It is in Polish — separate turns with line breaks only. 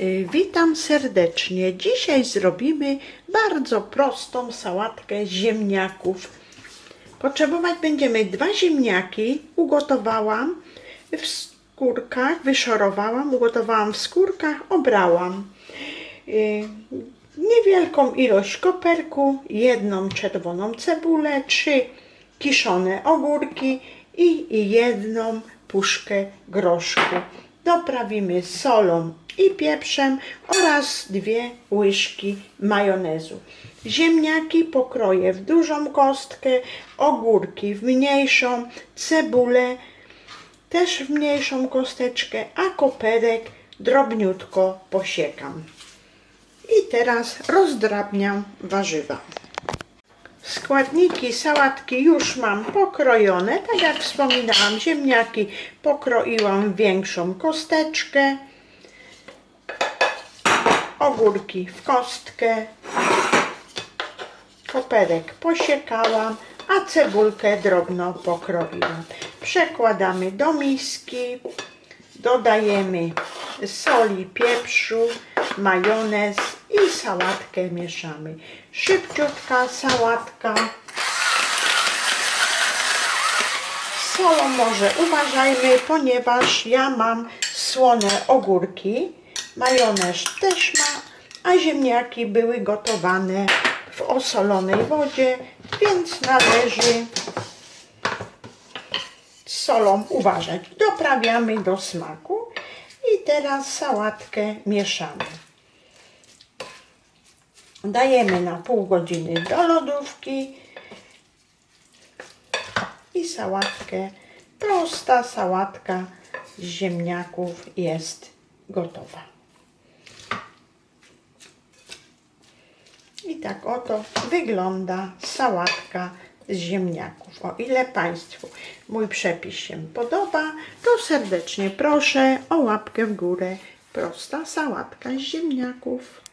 Y, Witam serdecznie. Dzisiaj zrobimy bardzo prostą sałatkę z ziemniaków. Potrzebować będziemy dwa ziemniaki. Ugotowałam w skórkach, wyszorowałam, ugotowałam w skórkach, obrałam. Y, Niewielką ilość koperku, jedną czerwoną cebulę, trzy kiszone ogórki i jedną puszkę groszku. Doprawimy solą i pieprzem oraz dwie łyżki majonezu. Ziemniaki pokroję w dużą kostkę, ogórki w mniejszą, cebulę też w mniejszą kosteczkę, a koperek drobniutko posiekam. I teraz rozdrabniam warzywa. Składniki sałatki już mam pokrojone. Tak jak wspominałam, ziemniaki pokroiłam w większą kosteczkę. Ogórki w kostkę. Koperek posiekałam, a cebulkę drobno pokroiłam. Przekładamy do miski. Dodajemy soli, pieprzu, majonez i sałatkę mieszamy. Szybciutka sałatka. Z Solą może uważajmy, ponieważ ja mam słone ogórki. Majonez też ma, a ziemniaki były gotowane w osolonej wodzie, więc należy z solą uważać. Doprawiamy do smaku i teraz sałatkę mieszamy. Dajemy na pół godziny do lodówki i sałatkę, prosta sałatka z ziemniaków jest gotowa. I tak oto wygląda sałatka z ziemniaków. O ile Państwu mój przepis się podoba, to serdecznie proszę o łapkę w górę. Prosta sałatka z ziemniaków.